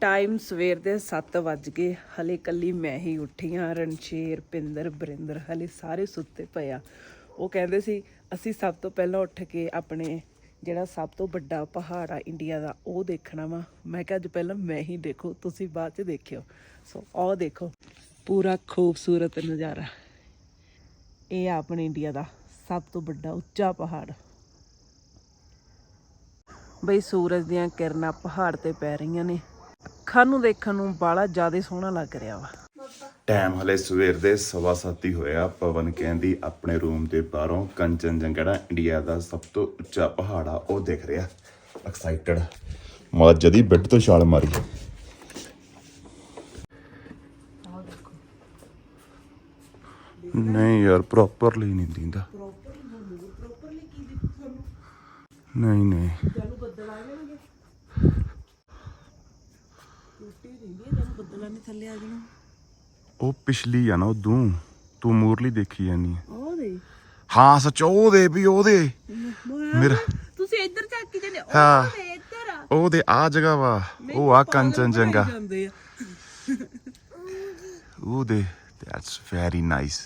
Time ਸਵੇਰ ਦੇ 7 ਵੱਜ ਗਏ। ਹਲੇ ਕੱਲੀ ਮੈਂ ਹੀ ਉੱਠੀ ਹਾਂ। ਰਣਸ਼ੇਰ, ਪਿੰਦਰ, ਬਰਿੰਦਰ ਹਲੇ ਸਾਰੇ ਸੁੱਤੇ ਪਏ ਆ। ਉਹ ਕਹਿੰਦੇ ਸੀ, ਅਸੀਂ ਸਭ ਤੋਂ ਪਹਿਲਾਂ ਉੱਠ ਕੇ ਆਪਣੇ ਜਿਹੜਾ ਸਭ ਤੋਂ ਵੱਡਾ ਪਹਾੜ ਆ ਇੰਡੀਆ ਦਾ, ਉਹ ਦੇਖਣਾ ਵਾ। ਮੈਂ ਕਿਹਾ, ਅੱਜ ਪਹਿਲਾਂ ਮੈਂ ਹੀ ਦੇਖੋ, ਤੁਸੀਂ ਬਾਅਦ ਚ ਦੇਖਿਓ। ਸੋ ਆਹ ਦੇਖੋ, ਪੂਰਾ ਖੂਬਸੂਰਤ ਨਜ਼ਾਰਾ। ਇਹ ਆ ਆਪਣੇ ਇੰਡੀਆ ਦਾ ਸਭ ਤੋਂ ਵੱਡਾ ਉੱਚਾ ਪਹਾੜ। ਬਈ ਸੂਰਜ ਦੀਆਂ ਕਿਰਨਾਂ ਪਹਾੜ ਤੇ ਪੈ ਰਹੀਆਂ ਨੇ। ਅੱਖਾਂ ਨੂੰ ਦੇਖਣ ਨੂੰ ਬਾਲਾ ਜ਼ਿਆਦਾ ਸੋਹਣਾ ਲੱਗ ਰਿਹਾ ਵਾ। ਟਾਈਮ ਹਲੇ ਸਵੇਰ ਦੇ ਸਵਾ ਸੱਤ ਹੀ ਹੋਇਆ। ਪਵਨ ਕਹਿੰਦੀ ਆਪਣੇ ਰੂਮ ਦੇ ਬਾਹਰੋਂ ਕੰਚਨਜੰਗਾ ਜਿਹੜਾ ਇੰਡੀਆ ਦਾ ਸਭ ਤੋਂ ਉੱਚਾ ਪਹਾੜ ਆ ਉਹ ਦਿਖ ਰਿਹਾ। ਐਕਸਾਈਟਡ ਮਾਂ ਜਦੀ ਬੈੱਡ ਤੋਂ ਛਾਲ ਮਾਰੀ। ਨਹੀਂ ਯਾਰ ਪ੍ਰੋਪਰਲੀ ਨਹੀਂ ਦਿੰਦਾ। ਨਹੀਂ ਨਹੀਂ। ਚਲੋ ਬੱਦਲ ਆ ਜਾਣਗੇ ਰੋਟੀ ਦਿੰਦੀ ਹੈ ਜਦੋਂ ਬੱਦਲਾਂ ਨੇ ਥੱਲੇ ਆ ਜਾਣਾ। ਉਹ ਪਿਛਲੀ ਆ ਨਾ ਉਦੋਂ। ਤੂੰ ਮੂਰਲੀ ਦੇਖੀ ਜਾਨੀ ਆ। ਉਹ ਦੇ। ਹਾਂ ਸੱਚ ਉਹਦੇ ਵੀ ਉਹਦੇ ਮੇਰਾ ਤੁਸੀਂ ਇੱਧਰ ਚੱਕ ਕੇ ਜਾਂਦੇ ਹਾਂ। ਉਹ ਦੇ ਇੱਧਰ ਆ। ਉਹਦੇ ਆ ਜਗ੍ਹਾ ਵਾ। ਉਹ ਆ ਕੰਚਨਜੰਗਾ ਜਾਂਦੇ ਆ। ਉਹਦੇ ਦੈਟਸ ਵੈਰੀ ਨਾਈਸ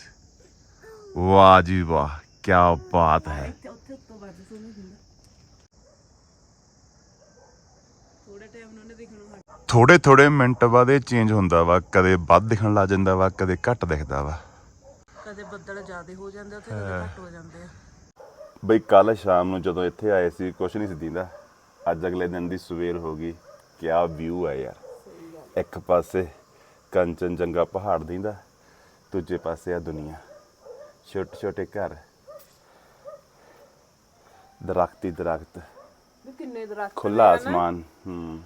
ਵਾਹ ਜੀ ਵਾਹ ਕੀ ਬਾਤ ਹੈ। ਇੱਥੇ ਉੱਥੇ ਉੱਤੋਂ ਵੱਜ ਸੋਹਣਾ ਹੁੰਦਾ ਥੋੜਾ ਟਾਈਮ ਉਹਨਾਂ ਨੇ ਦਿਖਣਾ ਹਟ ਥੋੜੇ ਥੋੜੇ ਮਿੰਟ ਬਾਅਦ ਇਹ ਚੇਂਜ ਹੁੰਦਾ ਵਾ ਕਦੇ ਵੱਧ ਦਿਖਣ ਲੱਗ ਜਾਂਦਾ ਵਾ ਕਦੇ ਘੱਟ ਦਿਖਦਾ ਵਾ। ਕਦੇ ਬੱਦਲ ਜ਼ਿਆਦੇ ਹੋ ਜਾਂਦੇ ਉੱਥੇ ਕਦੇ ਘੱਟ ਹੋ ਜਾਂਦੇ ਆ। ਬਈ ਕੱਲ ਸ਼ਾਮ ਨੂੰ ਜਦੋਂ ਇੱਥੇ ਆਏ ਸੀ ਕੁਛ ਨਹੀਂ ਸੀ ਦਿੰਦਾ। ਅੱਜ ਅਗਲੇ ਦਿਨ ਦੀ ਸਵੇਰ ਹੋ ਗਈ ਕਿਆ ਵਿਊ ਹੈ ਯਾਰ। ਇੱਕ ਪਾਸੇ ਕੰਚਨਜੰਗਾ ਪਹਾੜ ਦਿੰਦਾ ਦੂਜੇ ਪਾਸੇ ਆ ਦੁਨੀਆ। ਛੋਟੇ ਛੋਟੇ ਘਰ। ਦਰਖਤੀ ਦਰਖਤ। ਵੀ ਕਿੰਨੇ ਦਰਖਤ ਖੁੱਲਾ ਆਸਮਾਨ ਹੂੰ।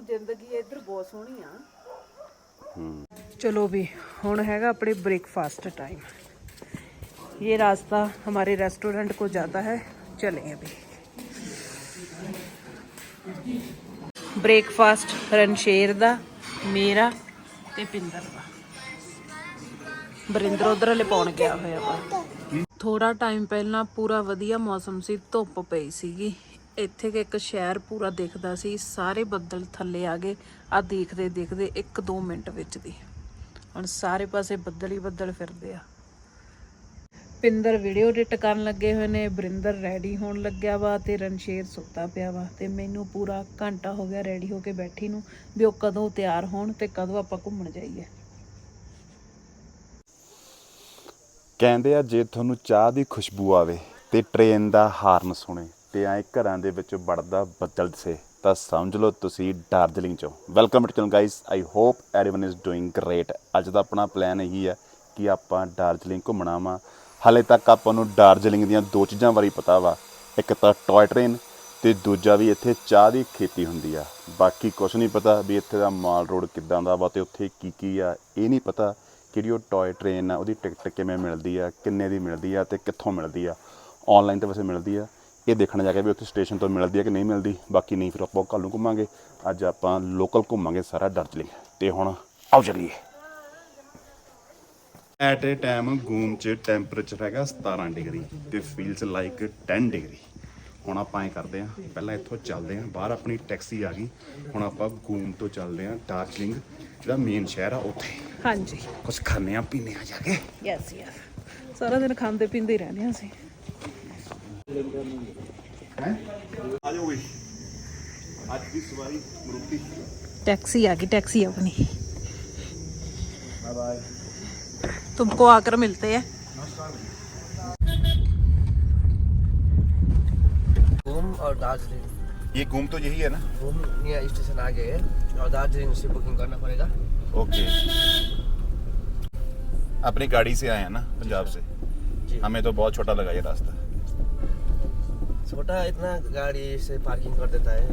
ਉਹ ਜ਼ਿੰਦਗੀ ਇੱਧਰ ਬਹੁਤ ਸੋਹਣੀ ਆ ਹੂੰ चलो भी ਹੁਣ ਹੈਗਾ ਆਪਣੇ ब्रेकफास्ट टाइम ये रास्ता हमारे रेस्टोरेंट को जाता है चलें अभी ब्रेकफास्ट ਰਣਸ਼ੇਰ ਦਾ ਮੇਰਾ ਤੇ ਪਿੰਦਰ ਦਾ ਬਰਿੰਦਰ ਉਧਰ ਹਲੇ ਪਾਉਣ ਗਿਆ ਹੋਇਆ ਵਾ ਥੋੜਾ ਟਾਈਮ ਪਹਿਲਾਂ ਪੂਰਾ ਵਧੀਆ ਮੌਸਮ ਸੀ ਧੁੱਪ ਪਈ ਸੀਗੀ ਇੱਥੇ ਕਿ ਇੱਕ ਸ਼ਹਿਰ ਪੂਰਾ ਦਿਖਦਾ ਸੀ, ਸਾਰੇ ਬੱਦਲ ਥੱਲੇ ਆ ਗਏ ਆ ਦੇਖਦੇ ਦੇਖਦੇ 1-2 ਮਿੰਟ ਵਿੱਚ ਦੀ। ਹੁਣ ਸਾਰੇ ਪਾਸੇ ਬੱਦਲ ਹੀ ਬੱਦਲ ਫਿਰਦੇ ਆ। ਪਿੰਦਰ ਵੀਡੀਓ ਐਡਿਟ ਕਰਨ ਲੱਗੇ ਹੋਏ ਨੇ ਬਰਿੰਦਰ ਰੈਡੀ ਹੋਣ ਲੱਗਿਆ ਵਾ ਤੇ ਰਣਸ਼ੇਰ ਸੁੱਤਾ ਪਿਆ ਵਾ ਤੇ ਮੈਨੂੰ ਪੂਰਾ ਘੰਟਾ ਹੋ ਗਿਆ ਰੈਡੀ ਹੋ ਕੇ ਬੈਠੀ ਨੂੰ ਵੀ ਉਹ ਕਦੋਂ ਤਿਆਰ ਹੋਣ ਤੇ ਕਦੋਂ ਆਪਾਂ ਘੁੰਮਣ ਜਾਈਏ। ਕਹਿੰਦੇ ਆ ਜੇ ਤੁਹਾਨੂੰ ਚਾਹ ਦੀ ਖੁਸ਼ਬੂ ਆਵੇ ਤੇ ਟ੍ਰੇਨ ਦਾ ਹਾਰਨ ਸੁਣੇ। ਤੇ ਐ ਘਰਾਂ ਦੇ ਵਿੱਚ ਵੜਦਾ ਬੱਦਲ ਦਿਸੇ ਤਾਂ ਸਮਝ ਲਓ ਤੁਸੀਂ ਡਾਰਜਲਿੰਗ ਚੋਂ welcome to channel guys I hope everyone is doing great ਅੱਜ ਦਾ ਆਪਣਾ ਪਲਾਨ ਇਹੀ ਹੈ ਕਿ ਆਪਾਂ ਡਾਰਜਲਿੰਗ ਘੁੰਮਣਾ ਵਾ ਹਾਲੇ ਤੱਕ ਆਪਾਂ ਨੂੰ ਡਾਰਜਲਿੰਗ ਦੀਆਂ ਦੋ ਚੀਜ਼ਾਂ ਬਾਰੇ ਪਤਾ ਵਾ ਇੱਕ ਤਾਂ ਟੌਏ ਟ੍ਰੇਨ ਤੇ ਦੂਜਾ ਵੀ ਇੱਥੇ ਚਾਹ ਦੀ ਖੇਤੀ ਹੁੰਦੀ ਆ ਬਾਕੀ ਕੁਝ ਨਹੀਂ ਪਤਾ ਵੀ ਇੱਥੇ ਦਾ ਮਾਲ ਰੋਡ ਕਿੱਦਾਂ ਦਾ ਵਾ ਤੇ ਉੱਥੇ ਕੀ ਕੀ ਆ ਇਹ ਨਹੀਂ ਪਤਾ ਕਿਹੜੀ ਉਹ ਟੌਏ ਟ੍ਰੇਨ ਆ ਉਹਦੀ ਟਿਕਟ ਕਿਵੇਂ ਮਿਲਦੀ ਆ ਕਿੰਨੇ ਦੀ ਮਿਲਦੀ ਆ ਤੇ ਕਿੱਥੋਂ ਮਿਲਦੀ ਆ ਆਨਲਾਈਨ ਤੇ ਵੈਸੇ ਮਿਲਦੀ ਆ ਇਹ ਦੇਖਣ ਜਾ ਕੇ ਵੀ ਉੱਥੇ ਸਟੇਸ਼ਨ ਤੋਂ ਮਿਲਦੀ ਆ ਕਿ ਨਹੀਂ ਮਿਲਦੀ। ਬਾਕੀ ਨਹੀਂ ਫਿਰ ਆਪਾਂ ਕੱਲ ਨੂੰ ਘੁੰਮਾਂਗੇ। ਅੱਜ ਆਪਾਂ ਲੋਕਲ ਘੁੰਮਾਂਗੇ ਸਾਰਾ ਡਾਰਜਲਿੰਗ ਤੇ ਹੁਣ ਆਓ ਚੱਲੀਏ। ਐਟ ਏ ਟਾਈਮ ਗੂਮ ਚ ਟੈਂਪਰੇਚਰ ਹੈਗਾ 17 ਡਿਗਰੀ ਤੇ ਫੀਲਸ ਲਾਈਕ 10 ਡਿਗਰੀ। ਹੁਣ ਆਪਾਂ ਐ ਕਰਦੇ ਆ ਪਹਿਲਾਂ ਇੱਥੋਂ ਚੱਲਦੇ ਆ ਬਾਹਰ ਆਪਣੀ ਟੈਕਸੀ ਆ ਗਈ। ਹੁਣ ਆਪਾਂ ਗੂਮ ਤੋਂ ਚੱਲਦੇ ਆ ਡਾਰਜਲਿੰਗ ਜਿਹੜਾ ਮੇਨ ਸ਼ਹਿਰ ਆ ਉੱਥੇ। ਹਾਂਜੀ। ਕੁਝ ਖਾਣੇ ਆ ਪੀਣੇ ਆ ਜਾ ਕੇ। ਯੈਸ ਯੈਸ ਸਾਰਾ ਦਿਨ ਖਾਂਦੇ ਪੀਂਦੇ ਹੀ ਰਹਿੰਦੇ ਹਾਂ ਅਸੀਂ। टैक्सी आ गई टैक्सी अपनी। तुमको आकर मिलते हैं। घूम और दार्जिलिंग। ये घूम तो यही है ना? घूम यहाँ स्टेशन आ गए और दार्जिलिंग से बुकिंग करना पड़ेगा। ओके अपनी गाड़ी से आए हैं ना पंजाब से? हमें तो बहुत छोटा लगा ये रास्ता। छोटा इतना गाड़ी से पार्किंग कर देता है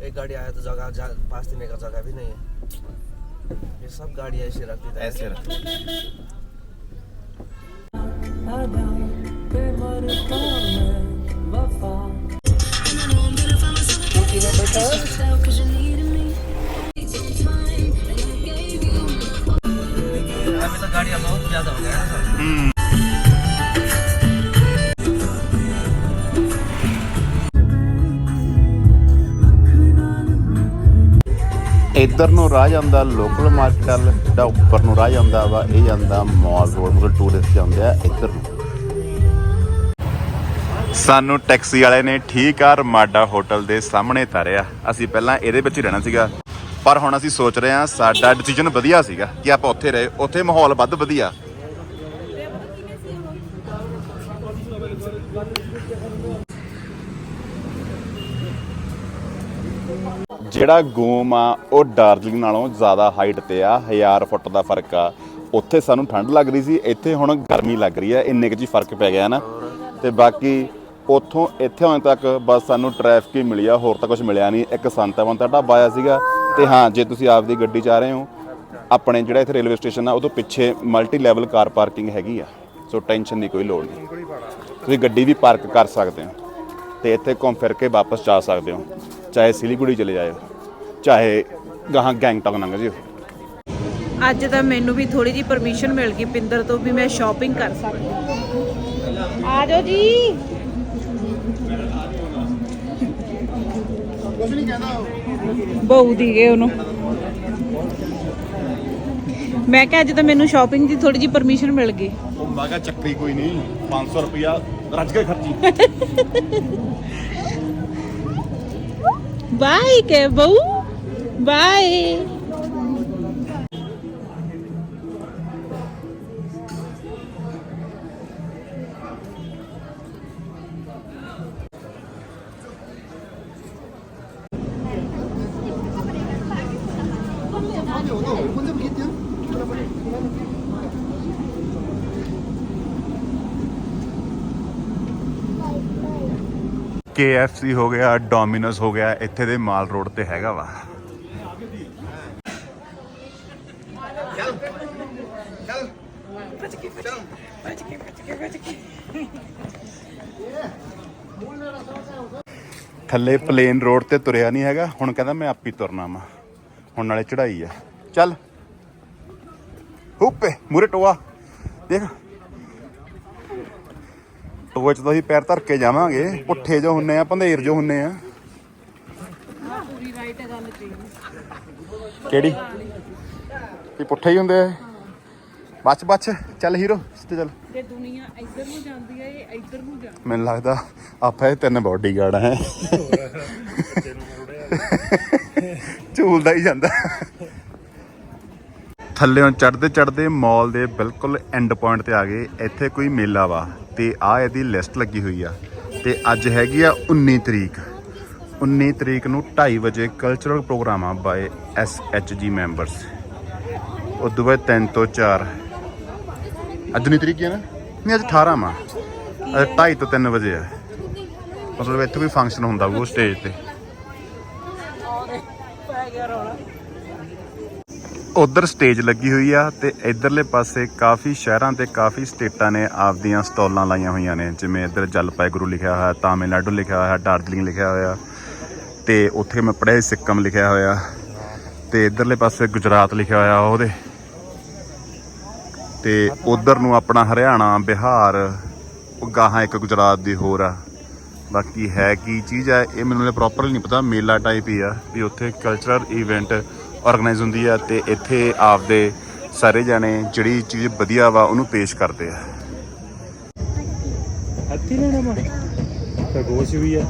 एक गाड़ी आया तो जगह जा, पास देने का जगह भी नहीं है ये सब गाड़ी ऐसे रख देता है ऐसे रख अभी तो गाड़ियाँ बहुत ज़्यादा हो गया है ना सर ਇੱਧਰ ਨੂੰ ਰਾਹ ਜਾਂਦਾ ਲੋਕਲ ਮਾਰਕੀਟ ਵੱਲ ਜਿਹੜਾ ਉੱਪਰ ਨੂੰ ਰਾਹ ਜਾਂਦਾ ਵਾ, ਇਹ ਜਾਂਦਾ ਮਾਲ ਰੋਡ ਮਤਲਬ ਟੂਰਿਸਟ ਜਾਂਦੇ ਆ ਇੱਧਰ ਨੂੰ। ਸਾਨੂੰ ਟੈਕਸੀ ਵਾਲੇ ਨੇ ਠੀਕ ਆ, ਰਮਾਡਾ ਹੋਟਲ ਦੇ ਸਾਹਮਣੇ ਤਾਰਿਆ। ਅਸੀਂ ਪਹਿਲਾਂ ਇਹਦੇ ਵਿੱਚ ਹੀ ਰਹਿਣਾ ਸੀਗਾ, ਪਰ ਹੁਣ ਅਸੀਂ ਸੋਚ ਰਹੇ ਹਾਂ ਸਾਡਾ ਡਿਸੀਜਨ ਵਧੀਆ ਸੀਗਾ ਕਿ ਆਪਾਂ ਉੱਥੇ ਰਹੇ, ਉੱਥੇ ਮਾਹੌਲ ਵੱਧ ਵਧੀਆ। ਜਿਹੜਾ ਗੋਮ ਆ, ਉਹ ਡਾਰਜਲਿੰਗ ਨਾਲੋਂ ਜ਼ਿਆਦਾ ਹਾਈਟ ਤੇ ਆ 1000 ਫੁੱਟ ਦਾ ਫ਼ਰਕ ਆ। ਉੱਥੇ ਸਾਨੂੰ ਠੰਡ ਲੱਗ ਰਹੀ ਸੀ, ਇੱਥੇ ਹੁਣ ਗਰਮੀ ਲੱਗ ਰਹੀ ਆ, ਇੰਨੇ ਕੁ ਜੀ ਫ਼ਰਕ ਪੈ ਗਿਆ ਨਾ। ਤੇ ਬਾਕੀ ਉੱਥੋਂ, ਇੱਥੇ ਆਉਣ ਤੱਕ ਬਸ ਸਾਨੂੰ ਟ੍ਰੈਫਿਕ ਹੀ ਮਿਲੀ ਆ, ਹੋਰ ਤਾਂ ਕੁਝ ਮਿਲਿਆ ਨਹੀਂ। ਇੱਕ ਸੰਤਾਵਨ ਢਾਬਾ ਆਇਆ ਸੀਗਾ, ਤੇ ਹਾਂ, ਜੇ ਤੁਸੀਂ ਆਪਦੀ ਗੱਡੀ 'ਚ ਆ ਰਹੇ ਹੋ, ਆਪਣੇ ਜਿਹੜਾ ਇੱਥੇ ਰੇਲਵੇ ਸਟੇਸ਼ਨ ਆ, ਉਹ ਤੋਂ ਪਿੱਛੇ ਮਲਟੀ ਲੈਵਲ ਕਾਰ ਪਾਰਕਿੰਗ ਹੈਗੀ ਆ। ਸੋ ਟੈਨਸ਼ਨ ਦੀ ਕੋਈ ਲੋੜ ਨਹੀਂ। ਤੁਸੀਂ ਗੱਡੀ ਵੀ ਪਾਰਕ ਕਰ ਸਕਦੇ ਹੋ, ਤੇ ਇੱਥੇ ਘੁੰਮ ਫਿਰ ਕੇ ਵਾਪਸ ਜਾ ਸਕਦੇ ਹੋ। ਚਾਹੇ ਸਿਲੀਗੁੜੀ ਚਲੇ ਜਾਇਓ ਚਾਹੇ ਗਾਹਾਂ ਗੈਂਗਟੌਕ ਲੰਘ ਜਿਓ ਅੱਜ ਤਾਂ ਮੈਨੂੰ ਵੀ ਥੋੜੀ ਜੀ ਪਰਮਿਸ਼ਨ ਮਿਲ ਗਈ ਪਿੰਦਰ ਤੋਂ ਵੀ ਮੈਂ ਸ਼ਾਪਿੰਗ ਕਰ ਸਕਦੀ ਆ ਜਾਓ ਜੀ। ਬਹੁ ਦੀ ਗਏ ਉਹਨੂੰ। ਮੈਂ ਕਿਹਾ ਅੱਜ ਤਾਂ ਮੈਨੂੰ ਸ਼ਾਪਿੰਗ ਦੀ ਥੋੜੀ ਜੀ ਪਰਮਿਸ਼ਨ ਮਿਲ ਗਈ। ਉਹ ਮਾਗਾ ਚੱਕਰੀ ਕੋਈ ਨਹੀਂ 500 ਰੁਪਿਆ ਰੱਜ ਕੇ ਖਰਚੀ। ਬਾਈ ਕੇ ਬਹੁ ਬਾਈ KFC ਹੋ ਗਿਆ ਡੋਮਿਨੋਜ਼ ਹੋ ਗਿਆ, ਇੱਥੇ ਦੇ ਮਾਲ ਰੋਡ ਤੇ ਹੈਗਾ ਵਾ। ਥੱਲੇ ਪਲੇਨ ਰੋਡ ਤੇ ਤੁਰਿਆ ਨਹੀਂ ਹੈਗਾ, ਹੁਣ ਕਹਿੰਦਾ ਮੈਂ ਆਪੀ ਤੁਰਨਾ ਵਾ। ਹੁਣ ਨਾਲੇ ਚੜਾਈ ਆ। ਚੱਲ। ਹੁੱਪੇ ਮੂਰੇ ਟੋਆ। ਦੇਖ। ਟੋਏ ਚ ਤਾਂ ਅਸੀਂ ਪੈਰ ਧਰ ਕੇ ਜਾਵਾਂਗੇ। ਪੁੱਠੇ ਜੋ ਹੁੰਨੇ ਆ ਪੰਧੇਰ ਜੋ ਹੁੰਨੇ ਆ। ਪੂਰੀ ਰਾਈਟ ਗੱਲ ਤੇ ਕਿਹੜੀ? ਕੀ ਪੁੱਠੇ ਹੀ ਹੁੰਦੇ ਆ ਬੱਚ ਬੱਚ ਚੱਲ ਹੀਰੋ ਸਿੱਧੇ ਚੱਲ। ਤੇ ਦੁਨੀਆ ਇੱਧਰ ਨੂੰ ਜਾਂਦੀ ਹੈ ਇਹ ਇੱਧਰ ਨੂੰ ਜਾਂਦੀ ਮੈਨੂੰ ਲੱਗਦਾ ਆਪਾਂ ਇਹ ਤਿੰਨ ਬਾਡੀਗਾਰਡ ਹੈ। ਝੂਲਦਾ ਹੀ ਜਾਂਦਾ। ਥੱਲੇੋਂ ਚੜਦੇ ਚੜਦੇ ਮਾਲ ਦੇ ਬਿਲਕੁਲ ਐਂਡ ਪੁਆਇੰਟ ਤੇ ਆ ਗਏ। ਇੱਥੇ ਕੋਈ ਮੇਲਾ ਵਾ ਤੇ ਆ ਇਹਦੀ ਲਿਸਟ ਲੱਗੀ ਹੋਈ ਆ। ਤੇ ਅੱਜ ਹੈਗੀ ਆ 19 ਤਰੀਕ। 19 ਤਰੀਕ ਨੂੰ 2:30 ਵਜੇ ਕਲਚਰਲ ਪ੍ਰੋਗਰਾਮ ਆ ਬਾਏ ਐਸਐਚਜੀ ਮੈਂਬਰਸ ਉਦੋਂ ਬਾਅਦ 3 ਤੋਂ 4 ਅੱਜ ਨਹੀਂ ਤਰੀਕ ਹੀ ਹੈ ਨਾ? ਨਹੀਂ, ਅੱਜ 18 ਮਾ ਅੱਜ 2:30 ਤੋਂ 3 ਵਜੇ ਆ। ਮਤਲਬ ਇੱਥੇ ਕੋਈ ਫੰਕਸ਼ਨ ਹੁੰਦਾ ਉਹ ਸਟੇਜ ਤੇ। ਪੈ ਗਿਆ ਰੌਲਾ। ਉਧਰ ਸਟੇਜ ਲੱਗੀ ਹੋਈ ਆ ਤੇ ਇਧਰਲੇ ਪਾਸੇ ਕਾਫੀ ਸ਼ਹਿਰਾਂ ਤੇ ਕਾਫੀ ਸਟੇਟਾਂ ਨੇ ਆਪਦੀਆਂ ਸਟਾਲਾਂ ਲਾਈਆਂ ਹੋਈਆਂ ਨੇ। ਜਿਵੇਂ ਇਧਰ ਜਲਪਾਈਗੁਰੂ ਲਿਖਿਆ ਹੋਇਆ, ਤਾਮਿਲਨਾਡੂ ਲਿਖਿਆ ਹੋਇਆ ਡਾਰਜਲਿੰਗ ਲਿਖਿਆ ਹੋਇਆ ਤੇ ਉੱਥੇ ਮੈਂ ਪੜ੍ਹਿਆ ਸਿੱਕਮ ਲਿਖਿਆ ਹੋਇਆ ਤੇ ਇਧਰਲੇ ਪਾਸੇ ਗੁਜਰਾਤ ਲਿਖਿਆ ਹੋਇਆ ਉਹਦੇ। ਤੇ ਉਧਰ ਨੂੰ ਆਪਣਾ ਹਰਿਆਣਾ, ਬਿਹਾਰ, ਉਹ ਗਾਹਾਂ ਇੱਕ ਗੁਜਰਾਤ ਦੀ ਹੋਰ ਆ। ਬਾਕੀ ਹੈ ਕੀ ਚੀਜ਼ ਆ, ਇਹ ਮੈਨੂੰ ਪ੍ਰੋਪਰਲੀ ਨਹੀਂ ਪਤਾ, ਮੇਲਾ ਟਾਈਪ ਹੀ ਆ ਵੀ ਉੱਥੇ ਕਲਚਰਲ ਇਵੈਂਟ ਆਰਗੇਨਾਈਜ਼ ਹੁੰਦੀ ਆ ਤੇ ਇੱਥੇ ਆਪਦੇ ਸਾਰੇ ਜਾਣੇ ਜਿਹੜੀ ਚੀਜ਼ ਵਧੀਆ ਵਾ ਉਹਨੂੰ ਪੇਸ਼ ਕਰਦੇ ਆ। ਹੱਥੀ ਲੈਣਾ ਮਾ ਖਰਗੋਸ਼ ਵੀ ਆ।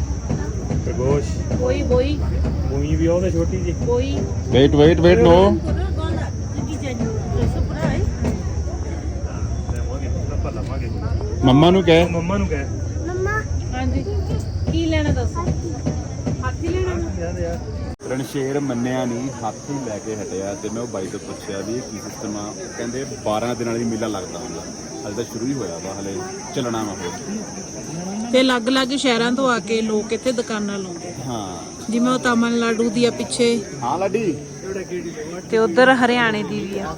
ਖਰਗੋਸ਼ ਕੋਈ ਕੋਈ ਮੂਈ ਵੀ ਆ ਉਹਦੇ ਛੋਟੀ ਜੀ ਕੋਈ wait wait wait no mumma ਨੂੰ ਕਹਿ। ਮੰਮਾ ਨੂੰ ਕਹਿ। ਹਾਂਜੀ। ਕੀ ਲੈਣਾ ਦੱਸੋ? ਰਣਸ਼ੇਰ ਮੰਨਿਆ ਨਹੀਂ ਹੱਥ ਹੀ ਲੈ ਕੇ ਹਟਿਆ ਤੇ ਮੈਂ ਉਹ ਬਾਈ ਤੋਂ ਪੁੱਛਿਆ ਵੀ ਇਹ ਕੀ ਸਿਸਟਮ ਆ? ਉਹ ਕਹਿੰਦੇ 12 ਦਿਨਾਂ ਦੀ ਮੇਲਾ ਲੱਗਦਾ ਹੁੰਦਾ। ਹਲੇ ਤਾਂ ਸ਼ੁਰੂ ਹੀ ਹੋਇਆ ਵਾ ਹਲੇ ਚੱਲਣਾ ਵਾ ਹੋਰ। ਤੇ ਅਲੱਗ-ਅਲੱਗ ਸ਼ਹਿਰਾਂ ਤੋਂ ਆ ਕੇ ਲੋਕ ਇੱਥੇ ਦੁਕਾਨਾਂ ਲਾਉਂਦੇ। ਹਾਂ। ਜਿਵੇਂ ਉਹ ਤਾਮਿਲਨਾਡੂ ਦੀ ਆ ਪਿੱਛੇ। ਹਾਂ ਲੱਡੀ। ਤੇ ਉਧਰ ਹਰਿਆਣੇ ਦੀ ਵੀ ਆ।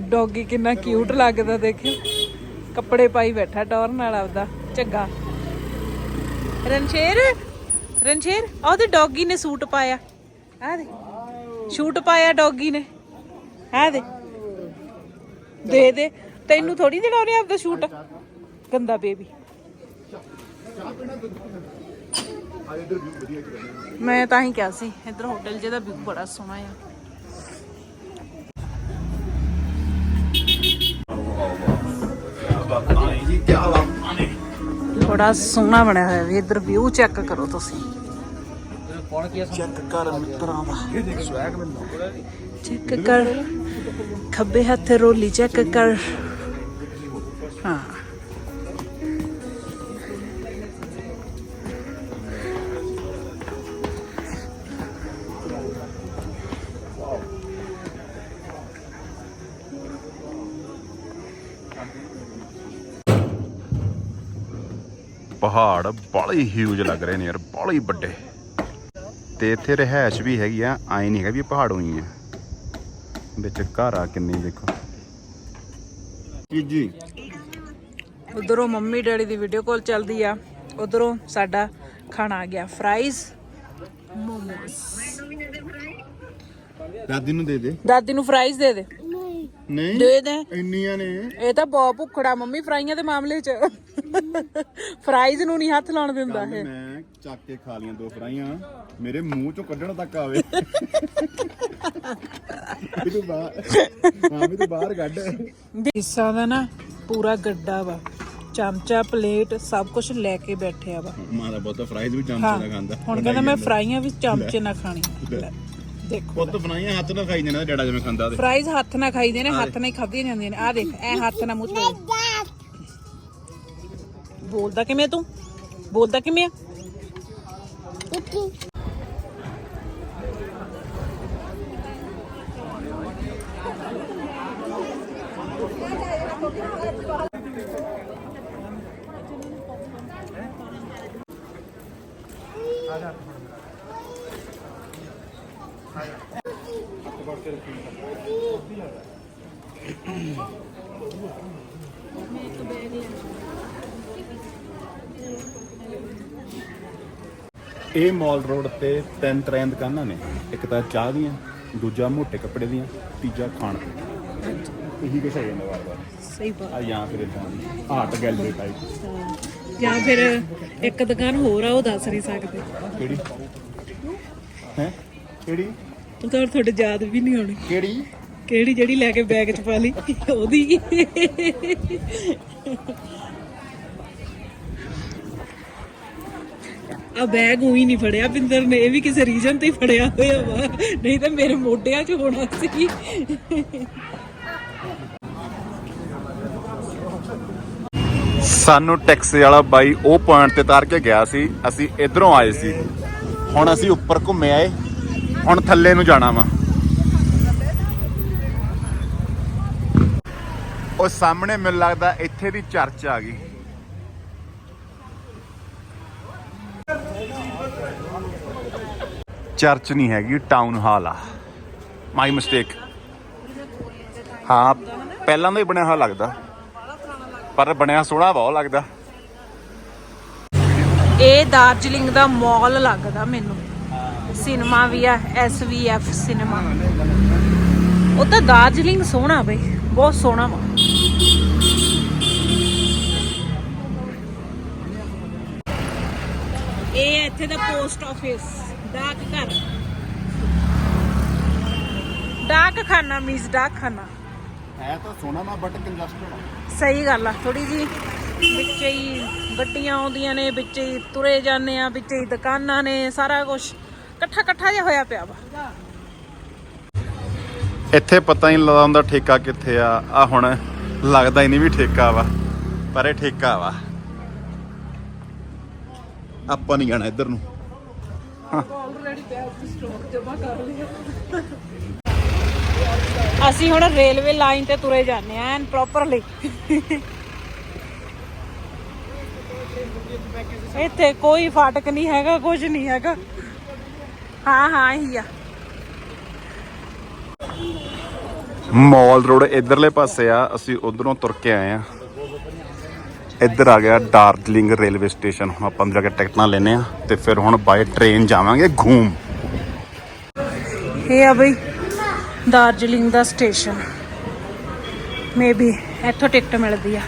ਡੌਗੀ ਕਿੰਨਾ ਕਿਊਟ ਲੱਗਦਾ ਦੇਖਿਓ। ਕੱਪੜੇ ਪਾਈ ਬੈਠਾ ਟੌਰ ਨਾਲ ਆਪਦਾ ਝੱਗਾ। ਰਣਸ਼ੇਰ? ਰਣਸ਼ੇਰ ਉਹਦੇ ਡੌਗੀ ਨੇ ਸੂਟ ਪਾਇਆ। ਆ ਦੇ। ਸੂਟ ਪਾਇਆ ਡੌਗੀ ਨੇ। ਆ ਦੇ। ਦੇ ਦੇ। ਤੈਨੂੰ ਥੋੜੀ ਦੇਣਾ ਉਹਨੇ ਆਪਦਾ ਸੂਟ? ਗੰਦਾ ਬੇਬੀ। ਮੈਂ ਤਾਂ ਹੀ ਕਿਹਾ ਸੀ, ਇੱਧਰ ਹੋਟਲ ਜਿਹਦਾ ਵੀ ਬੜਾ ਸੋਹਣਾ ਆ? ਬੜਾ ਸੋਹਣਾ ਬਣਿਆ ਹੋਇਆ ਵੀ ਇੱਧਰ ਵਿਊ ਚੈੱਕ ਕਰੋ ਤੁਸੀਂ। ਚੈੱਕ ਕਰ ਮਿੱਤਰਾਂ ਦਾ। ਚੈੱਕ ਕਰ। ਖੱਬੇ ਹੱਥ ਰੋਲੀ ਚੈੱਕ ਕਰ। ਬਾਲੇ ਹਿਊਜ ਲੱਗ ਰਹੇ ਨੇ ਯਾਰ ਬਾਲੇ ਵੱਡੇ। ਤੇ ਇੱਥੇ ਰਹਿائش ਵੀ ਹੈਗੀ ਆ ਆਏ ਨਹੀਂ ਹੈਗਾ ਵੀ ਪਹਾੜੋਂ ਹੀ ਆ। ਵਿੱਚ ਘਰ ਆ ਕਿੰਨੇ ਦੇਖੋ। ਜੀ ਜੀ ਉਧਰੋਂ ਮੰਮੀ ਡੈਡੀ ਦੀ ਵੀਡੀਓ ਕਾਲ ਚੱਲਦੀ ਆ। ਉਧਰੋਂ ਸਾਡਾ ਖਾਣਾ ਆ ਗਿਆ ਫਰਾਈਜ਼ ਮੋਮੋਸ। ਦਾਦੀ ਨੂੰ ਦੇ ਦੇ। ਦਾਦੀ ਨੂੰ ਫਰਾਈਜ਼ ਦੇ ਦੇ। ਨਹੀਂ ਦੇ ਦੇ। ਇੰਨੀਆਂ ਨੇ। ਇਹ ਤਾਂ ਬਹੁਤ ਭੁੱਖੜਾ ਮੰਮੀ ਫਰਾਈਆਂ ਦੇ ਮਾਮਲੇ 'ਚ। ਫਰਾਈਜ਼ ਨੂੰ ਨਹੀਂ ਹੱਥ ਲਾਉਣ ਦਿੰਦਾ ਇਹ। ਮੈਂ ਚੱਕ ਕੇ ਖਾ ਲੀਆਂ ਦੋ ਫਰਾਈਆਂ। ਮੇਰੇ ਮੂੰਹ ਚੋਂ ਕੱਢਣ ਤੱਕ ਆਵੇ। ਤੂੰ ਬਾਹਰ ਹਾਂ ਵੀ ਤੂੰ ਬਾਹਰ ਕੱਢ। ਹਿੱਸਾ ਦਾ ਨਾ ਪੂਰਾ ਗੱਡਾ ਵਾ। ਚਮਚਾ ਪਲੇਟ ਸਭ ਕੁਝ ਲੈ ਕੇ ਬੈਠਿਆ ਵਾ। ਮਾਂ ਦਾ ਬਹੁਤ ਫਰਾਈਜ਼ ਵੀ ਚਮਚੇ ਦਾ ਖਾਂਦਾ। ਹੁਣ ਕਹਿੰਦਾ ਮੈਂ ਫਰਾਈਆਂ ਵੀ ਚਮਚੇ ਨਾਲ ਖਾਣੀਆਂ। ਦੇਖੋ। ਪੁੱਤ ਬਣਾਈਆਂ ਹੱਥ ਨਾਲ ਖਾਈ ਜਾਂਦਾ ਡੈਡਾ ਜਿਵੇਂ ਖਾਂਦਾ ਤੇ ਫਰਾਈਜ਼ ਹੱਥ ਨਾਲ ਖਾਈਦੇ ਨੇ ਹੱਥ ਨਾਲ ਹੀ ਖਾਧੀਆਂ ਜਾਂਦੀਆਂ ਨੇ। ਆ ਦੇਖ ਐ ਹੱਥ ਨਾਲ ਮੂੰਹ 'ਚ। ਬੋਲਦਾ ਕਿਵੇਂ ਤੂੰ? ਬੋਲਦਾ ਕਿਵੇਂ ਆ? ਇਹ ਮਾਲ ਰੋਡ ਤੇ ਤਿੰਨ ਤਰ੍ਹਾਂ ਦੀਆਂ ਦੁਕਾਨਾਂ ਨੇ। ਇੱਕ ਤਾਂ ਚਾਹ ਦੀਆਂ ਦੂਜਾ ਮੋਟੇ ਕੱਪੜੇ ਦੀਆਂ ਤੀਜਾ ਖਾਣ ਇਹੀ ਕੁਛ ਹੈ ਜਾਂਦਾ ਸਹੀ ਬਾਤ। ਆ ਜਾਂ ਫਿਰ ਇਦਾਂ ਆਰਟ ਗੈਲਰੀ ਟਾਈਪ ਜਾਂ ਫਿਰ ਇੱਕ ਦੁਕਾਨ ਹੋਰ ਆ ਉਹ ਦੱਸ ਨਹੀਂ ਸਕਦੇ। ਕਿਹੜੀ? ਹੈ? ਕਿਹੜੀ? ਉਹ ਤਾਂ ਤੁਹਾਡੇ ਯਾਦ ਵੀ ਨਹੀਂ ਹੋਣੀ। ਕਿਹੜੀ? ਕਿਹੜੀ ਜਿਹੜੀ ਲੈ ਕੇ ਬੈਗ 'ਚ ਪਾ ਲਈ? ਉਹਦੀ। ਆ ਬੈਗ ਉਹੀ ਨਹੀਂ ਫੜਿਆ ਪਿੰਦਰ ਨੇ, ਇਹ ਵੀ ਕਿਸੇ ਰੀਜਨ ਤੇ ਹੀ ਫੜਿਆ ਹੋਇਆ ਵਾ। ਨਹੀਂ ਤਾਂ ਮੇਰੇ ਮੋਢਿਆਂ 'ਚ ਹੋਣਾ ਸੀ। ਸਾਨੂੰ ਟੈਕਸੀ ਵਾਲਾ ਬਾਈ ਉਹ ਪੁਆਇੰਟ ਤੇ ਤਾਰ ਕੇ ਗਿਆ ਸੀ, ਅਸੀਂ ਇਧਰੋਂ ਆਏ ਸੀ। ਹੁਣ ਅਸੀਂ ਉੱਪਰ ਘੁੰਮੇ ਆਏ, ਹੁਣ ਥੱਲੇ ਨੂੰ ਜਾਣਾ ਵਾ। ਉਹ ਸਾਹਮਣੇ ਮੈਨੂੰ ਲੱਗਦਾ ਇੱਥੇ ਦੀ ਚਰਚ ਆ ਗਈ। ਚਰਚ ਨਹੀਂ ਹੈਗੀ ਟਾਊਨ ਹਾਲ ਆ। ਮਾਈ ਮਿਸਟੇਕ ਹਾਂ, ਪਹਿਲਾਂ ਦਾ ਹੀ ਬਣਿਆ ਹੋਇਆ ਲੱਗਦਾ। ਪਰ ਬਣਿਆ ਸੋਹਣਾ ਬਹੁਤ ਲੱਗਦਾ। ਇਹ ਦਾਰਜਲਿੰਗ ਦਾ ਮਾਲ ਲੱਗਦਾ ਮੈਨੂੰ। ਸਿਨੇਮਾ ਵੀ ਆ ਐਸਵੀਐਫ ਸਿਨੇਮਾ। ਉਹ ਤਾਂ ਦਾਰਜਲਿੰਗ ਸੋਹਣਾ ਬਈ, ਬਹੁਤ ਸੋਹਣਾ ਵਾ। ਇਹ ਇੱਥੇ ਦਾ ਪੋਸਟ ਆਫਿਸ ਡਾਕ ਘਰ ਡਾਕ ਖਾਨਾ ਮੀਸ ਡਾਕ ਖਾਨਾ ਹੈ ਤਾਂ ਸੋਹਣਾ ਮਾ ਬਟ ਕੰਜਸਟਡ ਸਹੀ ਗੱਲ ਆ ਥੋੜੀ ਜੀ ਵਿੱਚ ਹੀ ਗੱਡੀਆਂ ਆਉਂਦੀਆਂ ਨੇ ਵਿੱਚ ਹੀ ਤੁਰੇ ਜਾਂਦੇ ਆ ਵਿੱਚ ਹੀ ਦੁਕਾਨਾਂ ਨੇ ਸਾਰਾ ਕੁਝ ਇਕੱਠਾ ਇਕੱਠਾ ਜਿਹਾ ਹੋਇਆ ਪਿਆ ਵਾ। ਇੱਥੇ ਪਤਾ ਹੀ ਨਹੀਂ ਲੱਗਦਾ ਹੁੰਦਾ ਠੇਕਾ ਕਿੱਥੇ ਆ। ਆ ਹੁਣ ਲੱਗਦਾ ਹੀ ਨਹੀਂ ਵੀ ਠੇਕਾ ਵਾ ਪਰ ਇਹ ਠੇਕਾ ਵਾ। ਆਪਾਂ ਨਹੀਂ ਜਾਣਾ ਇੱਧਰ ਨੂੰ। ਅਸੀਂ ਹੁਣ ਰੇਲਵੇ ਲਾਈਨ ਤੇ ਤੁਰੇ ਜਾਂਦੇ ਆ ਐਨ ਪ੍ਰੋਪਰਲੀ ਇੱਥੇ ਕੋਈ ਫਾਟਕ ਨਹੀਂ ਹੈਗਾ, ਕੁਝ ਨਹੀਂ ਹੈਗਾ। ਹਾਂ ਹਾਂ, ਇਹੀ ਆ। ਮਾਲ ਰੋਡ ਇਧਰਲੇ ਪਾਸੇ ਆ, ਅਸੀਂ ਉਧਰੋਂ ਤੁਰ ਕੇ ਆਏ ਆ ਇੱਧਰ ਆ ਗਿਆ ਡਾਰਜਲਿੰਗ ਰੇਲਵੇ ਸਟੇਸ਼ਨ। ਹੁਣ ਆਪਾਂ ਅੰਦਰ ਜਾ ਕੇ ਟਿਕਟਾਂ ਲੈਨੇ ਆ ਤੇ ਫਿਰ ਹੁਣ ਬਾਈ ਟ੍ਰੇਨ ਜਾਵਾਂਗੇ ਘੂਮ। ਇਹ ਆ ਬਈ ਦਾਰਜਲਿੰਗ ਦਾ ਸਟੇਸ਼ਨ। ਮੇਬੀ ਇੱਥੋਂ ਟਿਕਟ ਮਿਲਦੀ ਆ।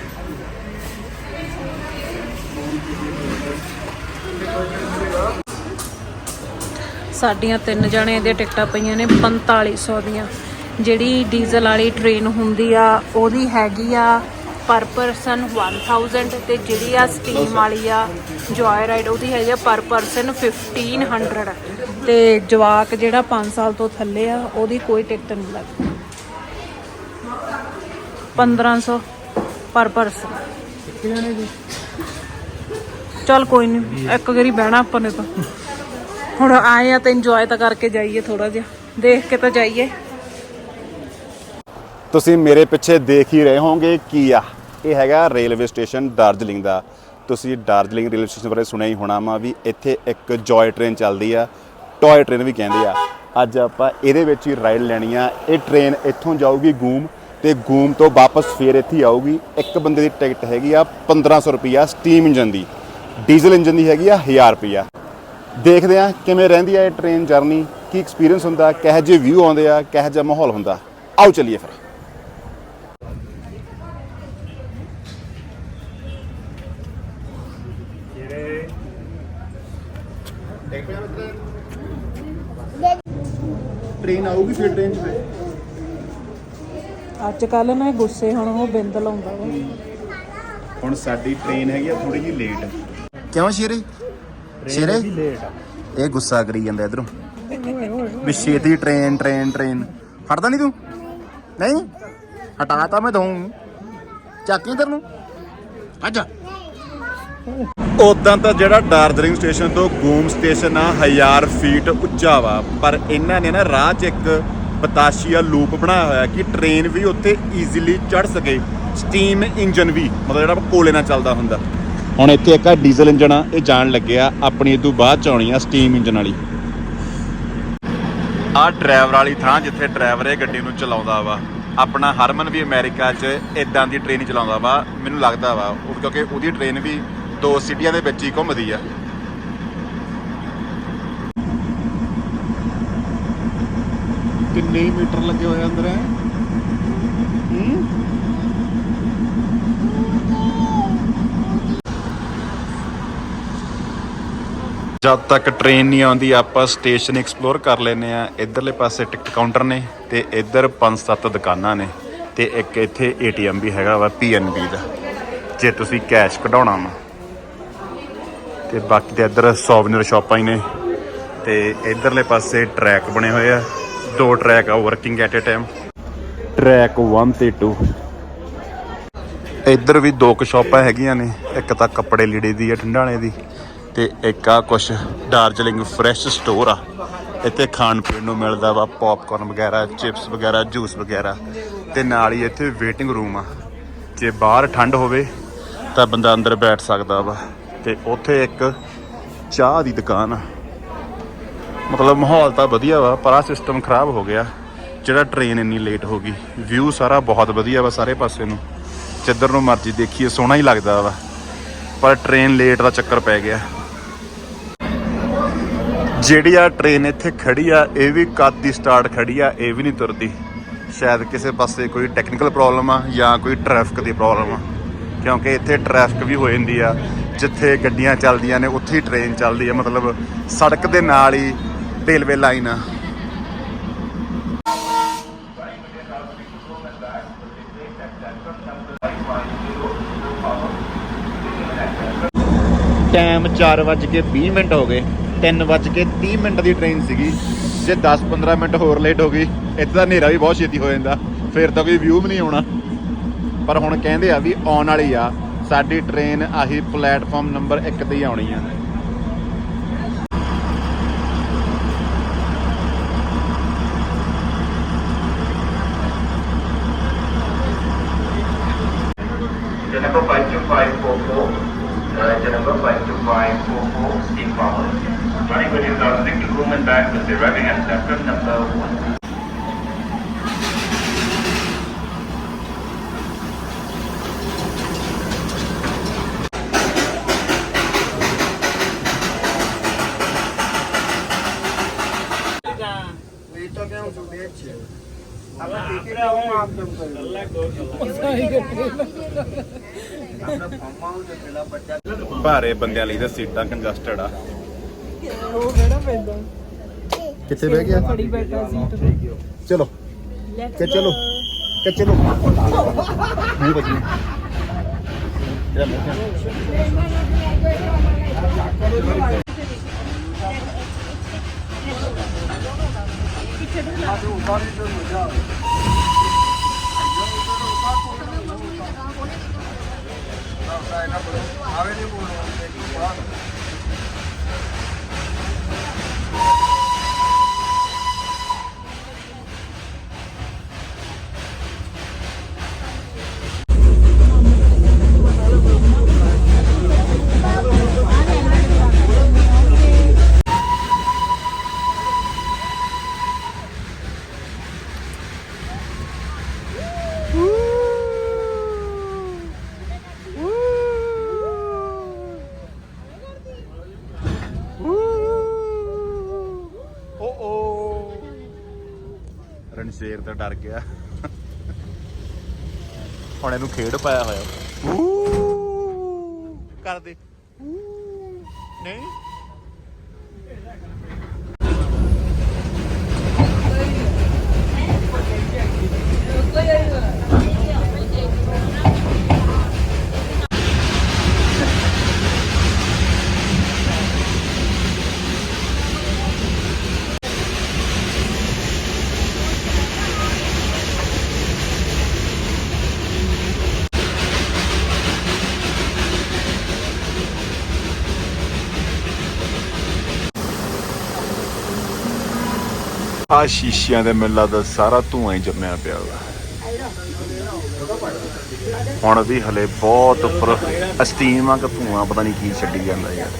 ਸਾਡੀਆਂ ਤਿੰਨ ਜਣੇ ਦੀਆਂ ਟਿਕਟਾਂ ਪਈਆਂ ਨੇ 4500 ਦੀਆਂ। ਜਿਹੜੀ ਡੀਜ਼ਲ ਵਾਲੀ ਟ੍ਰੇਨ ਹੁੰਦੀ ਆ, ਉਹਦੀ ਹੈਗੀ ਆ ਪਰ ਪਰਸਨ 1000 ਤੇ ਜਿਹੜੀ ਆ ਸਟੀਮ ਵਾਲੀ ਆ ਜੋਏ ਰਾਈਡ ਉਹਦੀ ਹੈਗੀ ਆ ਪਰ ਪਰਸਨ 1500 ਤੇ ਜਵਾਕ ਜਿਹੜਾ 5 ਸਾਲ ਤੋਂ ਥੱਲੇ ਆ, ਉਹਦੀ ਕੋਈ ਟਿਕਟ ਨਹੀਂ ਲੱਗਦੀ। 1500 ਪਰ ਪਰਸਨ। ਚੱਲ ਕੋਈ ਨਹੀਂ ਇੱਕ ਵਾਰੀ ਬਹਿਣਾ ਆਪਾਂ ਨੇ ਤਾਂ। ਹੁਣ ਆਏ ਆ ਤੇ ਇੰਜੋਏ ਤਾਂ ਕਰਕੇ ਜਾਈਏ ਥੋੜਾ ਜਿਹਾ। ਦੇਖ ਕੇ ਤਾਂ ਜਾਈਏ। ਤੁਸੀਂ ਮੇਰੇ ਪਿੱਛੇ ਦੇਖ ਹੀ ਰਹੇ ਹੋਵੋਗੇ ਕੀ ਆ। ਇਹ ਹੈਗਾ ਰੇਲਵੇ ਸਟੇਸ਼ਨ ਦਾਰਜਲਿੰਗ ਦਾ। ਤੁਸੀਂ ਦਾਰਜਲਿੰਗ ਰੇਲਵੇ ਸਟੇਸ਼ਨ ਬਾਰੇ ਸੁਣਿਆ ਹੀ ਹੋਣਾ ਵਾ ਵੀ ਇੱਥੇ ਇੱਕ ਜੋਏ ਟ੍ਰੇਨ ਚੱਲਦੀ ਆ। ਟੌਏ ਟ੍ਰੇਨ ਵੀ ਕਹਿੰਦੇ ਆ। ਅੱਜ ਆਪਾਂ ਇਹਦੇ ਵਿੱਚ ਹੀ ਰਾਈਡ ਲੈਣੀ ਆ। ਇਹ ਟ੍ਰੇਨ ਇੱਥੋਂ ਜਾਊਗੀ ਗੂਮ ਤੇ ਗੂਮ ਤੋਂ ਵਾਪਸ ਫੇਰ ਇੱਥੇ ਆਊਗੀ। ਇੱਕ ਬੰਦੇ ਦੀ ਟਿਕਟ ਹੈਗੀ ਆ 1500 ਰੁਪਿਆ ਸਟੀਮ ਇੰਜਨ ਦੀ। ਡੀਜ਼ਲ ਇੰਜਨ ਦੀ ਹੈਗੀ ਆ 1000 ਰੁਪਿਆ ਦੇਖਦੇ ਆ ਕਿਵੇਂ ਰਹਿੰਦੀ ਆ ਇਹ ਟ੍ਰੇਨ ਜਰਨੀ ਕੀ ਐਕਸਪੀਰੀਅੰਸ ਹੁੰਦਾ, ਕਿਹੋ ਜਿਹੇ ਵਿਊ ਆਉਂਦੇ ਆ, ਕਿਹੋ ਜਿਹਾ ਮਾਹੌਲ ਹੁੰਦਾ। ਆਓ ਚੱਲੀਏ ਫਿਰ। ਟ੍ਰੇਨ ਆਊਗੀ ਫਿਰ ਟ੍ਰੇਨ 'ਚ ਫਿਰ। ਅੱਜ ਕੱਲ ਨਾ ਇਹ ਗੁੱਸੇ ਹੁਣ ਉਹ ਬਿੰਦ ਲਾਉਂਦਾ ਵਾ। ਹੁਣ ਸਾਡੀ ਟ੍ਰੇਨ ਹੈਗੀ ਆ ਥੋੜੀ ਜਿਹੀ ਲੇਟ ਕਿਉਂ ਸ਼ੇਰੇ? ਸ਼ੇਰੇ? ਵੀ ਲੇਟ ਆ। ਇਹ ਗੁੱਸਾ ਕਰੀ ਜਾਂਦਾ ਇਧਰੋਂ। ਵੀ ਛੇਤੀ ਟ੍ਰੇਨ ਟ੍ਰੇਨ ਟ੍ਰੇਨ ਹਟਦਾ ਨਹੀਂ ਤੂੰ? ਨਹੀਂ? ਹਟਾਤਾ ਮੈਂ ਦਊਂ। ਚੱਕ ਇਧਰ ਨੂੰ। ਅੱਜਾ ਉਦਾਂ ਤਾਂ ਜਿਹੜਾ ਡਾਰਜਲਿੰਗ ਸਟੇਸ਼ਨ ਤੋਂ ਗੂਮ ਸਟੇਸ਼ਨ ਆ 1000 ਫੀਟ ਉੱਚਾ ਵਾ, ਪਰ ਇਹਨਾਂ ਨੇ ਨਾ ਰਾਹ 'ਚ ਇੱਕ ਬਤਾਸ਼ੀਆ ਲੂਪ ਬਣਾਇਆ ਹੋਇਆ ਕਿ ਟ੍ਰੇਨ ਵੀ ਉੱਥੇ ਈਜ਼ੀਲੀ ਚੜ ਸਕੇ ਸਟੀਮ ਇੰਜਨ ਵੀ, ਮਤਲਬ ਜਿਹੜਾ ਕੋਲੇ ਨਾਲ ਚੱਲਦਾ ਹੁੰਦਾ। ਹੁਣ ਇੱਥੇ ਇੱਕ ਆ ਡੀਜ਼ਲ ਇੰਜਨ ਆ, ਇਹ ਜਾਣ ਲੱਗਿਆ ਆਪਣੀ ਇਹ ਤੋਂ ਬਾਅਦ ਚ ਆਉਣੀ ਆ ਸਟੀਮ ਇੰਜਨ ਵਾਲੀ। ਆ ਡਰਾਈਵਰ ਵਾਲੀ ਥਾਂ ਜਿੱਥੇ ਡਰਾਈਵਰ ਇਹ ਗੱਡੀ ਨੂੰ ਚਲਾਉਂਦਾ ਵਾ, ਆਪਣਾ ਹਰਮਨ ਵੀ ਅਮਰੀਕਾ 'ਚ ਇਦਾਂ ਦੀ ਟ੍ਰੇਨ ਹੀ ਚਲਾਉਂਦਾ ਵਾ, ਮੈਨੂੰ ਲੱਗਦਾ ਵਾ ਕਿਉਂਕਿ ਉਹਦੀ ਟ੍ਰੇਨ ਵੀ ਦੋ ਸਿਟੀਆਂ ਦੇ ਵਿੱਚ ਹੀ ਘੁੰਮਦੀ ਆ। ਕਿੰਨੇ ਮੀਟਰ ਲੱਗੇ ਹੋਏ ਅੰਦਰ? ਹੈ? ਜਦ ਤੱਕ ਟ੍ਰੇਨ ਨਹੀਂ ਆਉਂਦੀ ਆਪਾਂ ਸਟੇਸ਼ਨ ਐਕਸਪਲੋਰ ਕਰ ਲੈਨੇ ਆ। ਇਧਰਲੇ ਪਾਸੇ ਟਿਕਟ ਕਾਊਂਟਰ ਨੇ ਤੇ ਇੱਧਰ ਪੰਜ ਸੱਤ ਦੁਕਾਨਾਂ ਨੇ ਤੇ ਇੱਕ ਇੱਥੇ ਏਟੀਐਮ ਵੀ ਹੈਗਾ ਵਾ ਪੀਐਨਬੀ ਦਾ। ਜੇ ਤੁਸੀਂ ਕੈਸ਼ ਕਢਾਉਣਾ ਵਾ। ਤੇ ਬਾਕੀ ਤੇ ਇੱਧਰ ਸੌਵਨਰ ਸ਼ਾਪਾਂ ਹੀ ਨੇ। ਤੇ ਇਧਰਲੇ ਪਾਸੇ ਟਰੈਕ ਬਣੇ ਹੋਏ ਆ। ਦੋ ਟਰੈਕ ਆ working at a time track 1 ਤੇ 2 ਇੱਧਰ ਵੀ ਦੋ ਕੁ ਸ਼ਾਪਾਂ ਹੈਗੀਆਂ ਨੇ। ਇੱਕ ਤਾਂ ਕੱਪੜੇ ਲੀੜੇ ਦੀ ਆ ਠੰਡਾਣੇ ਦੀ। ਤੇ ਇੱਕ ਆ ਕੁਛ ਡਾਰਜਲਿੰਗ ਫਰੈਸ਼ ਸਟੋਰ ਆ। ਇੱਥੇ ਖਾਣ ਪੀਣ ਨੂੰ ਮਿਲਦਾ ਵਾ ਪੌਪਕਾਰਨ ਵਗੈਰਾ ਚਿਪਸ ਵਗੈਰਾ ਜੂਸ ਵਗੈਰਾ। ਤੇ ਨਾਲ ਹੀ ਇੱਥੇ ਵੇਟਿੰਗ ਰੂਮ ਆ। ਜੇ ਬਾਹਰ ਠੰਡ ਹੋਵੇ ਤਾਂ ਬੰਦਾ ਅੰਦਰ ਬੈਠ ਸਕਦਾ ਵਾ। ਤੇ ਉੱਥੇ ਇੱਕ ਚਾਹ ਦੀ ਦੁਕਾਨ ਆ। ਮਤਲਬ ਮਾਹੌਲ ਤਾਂ ਵਧੀਆ ਵਾ, ਪਰ ਆ ਸਿਸਟਮ ਖਰਾਬ ਹੋ ਗਿਆ। ਜਿਹੜਾ ਟ੍ਰੇਨ ਇੰਨੀ ਲੇਟ ਹੋ ਗਈ। ਵਿਊ ਸਾਰਾ ਬਹੁਤ ਵਧੀਆ ਵਾ ਸਾਰੇ ਪਾਸੇ ਨੂੰ। ਜਿੱਧਰ ਨੂੰ ਮਰਜ਼ੀ ਦੇਖੀਏ, ਸੋਹਣਾ ਹੀ ਲੱਗਦਾ ਵਾ। ਪਰ ਟ੍ਰੇਨ ਲੇਟ ਦਾ ਚੱਕਰ ਪੈ ਗਿਆ। ਜਿਹੜੀ ਆ ਟ੍ਰੇਨ ਇੱਥੇ ਖੜੀ ਆ, ਇਹ ਵੀ ਕੱਦ ਦੀ ਸਟਾਰਟ ਖੜੀ ਆ, ਇਹ ਵੀ ਨਹੀਂ ਤੁਰਦੀ। ਸ਼ਾਇਦ ਕਿਸੇ ਪਾਸੇ ਕੋਈ ਟੈਕਨੀਕਲ ਪ੍ਰੋਬਲਮ ਆ ਜਾਂ ਕੋਈ ਟ੍ਰੈਫਿਕ ਦੀ ਪ੍ਰੋਬਲਮ ਆ। ਕਿਉਂਕਿ ਇੱਥੇ ਟ੍ਰੈਫਿਕ ਵੀ ਹੋ ਜਾਂਦੀ ਆ। ਜਿੱਥੇ ਗੱਡੀਆਂ ਚੱਲਦੀਆਂ ਨੇ, ਉੱਥੇ ਹੀ ਟ੍ਰੇਨ ਚੱਲਦੀ ਆ ਮਤਲਬ ਸੜਕ ਦੇ ਨਾਲ ਹੀ ਰੇਲਵੇ ਲਾਈਨ ਆ। ਟਾਈਮ 4:20 ਮਿੰਟ ਹੋ ਗਏ। 3:30 ਮਿੰਟ ਦੀ ਟ੍ਰੇਨ ਸੀਗੀ। ਜੇ 10-15 ਮਿੰਟ ਹੋਰ ਲੇਟ ਹੋ ਗਈ, ਇੱਥੇ ਦਾ ਹਨੇਰਾ ਵੀ ਬਹੁਤ ਛੇਤੀ ਹੋ ਜਾਂਦਾ। ਫਿਰ ਤਾਂ ਕੋਈ ਵਿਊ ਵੀ ਨਹੀਂ ਆਉਣਾ। ਪਰ ਹੁਣ ਕਹਿੰਦੇ ਆ ਵੀ ਆਉਣ ਵਾਲੀ ਆ। ਸਾਡੀ ਟ੍ਰੇਨ ਆਹੀ ਪਲੇਟਫਾਰਮ ਨੰਬਰ 1 ਤੇ ਹੀ ਆਉਣੀ ਆ The number 52544, uh, the number 52544, Steve Powell. Running with you, Darjeeling to room and back will be arriving at platform number 1. ਭਾਰੇ ਬੰਦਿਆਂ ਲਈ ਤਾਂ ਸੀਟਾਂ ਕੰਜਸਟਡ ਆ। ਉਹ ਕਿਹੜਾ ਪੈਂਦਾ ਕਿੱਥੇ ਬਹਿ ਗਿਆ? ਫੜੀ ਬੈਠਾ ਸੀ ਚਲੋ। ਕਿ ਚਲੋ ਕਿ ਚਲੋ। ਨਹੀਂ ਬਚੀ ਇਹਦਾ ਮੈਂ ਕਿਹਾ ਓ ਰਣਸ਼ੇਰ ਤਾਂ ਡਰ ਗਿਆ। ਹੁਣ ਇਹਨੂੰ ਖੇਡ ਪਾਇਆ ਹੋਇਆ। ਊ! ਕਰ ਦੇ। ਨਹੀਂ। ਆ ਸ਼ੀਸ਼ਿਆਂ ਦੇ ਮੈਨੂੰ ਲੱਗਦਾ ਸਾਰਾ ਧੂਆਂ ਹੀ ਜੰਮਿਆ ਪਿਆ ਵਾ। ਹੁਣ ਵੀ ਹਲੇ ਬਹੁਤ ਉੱਪਰ ਅਸਟੀਮ ਆ ਕਿ ਧੂਆਂ ਪਤਾ ਨਹੀਂ ਕੀ ਛੱਡੀ ਜਾਂਦਾ ਯਾਰ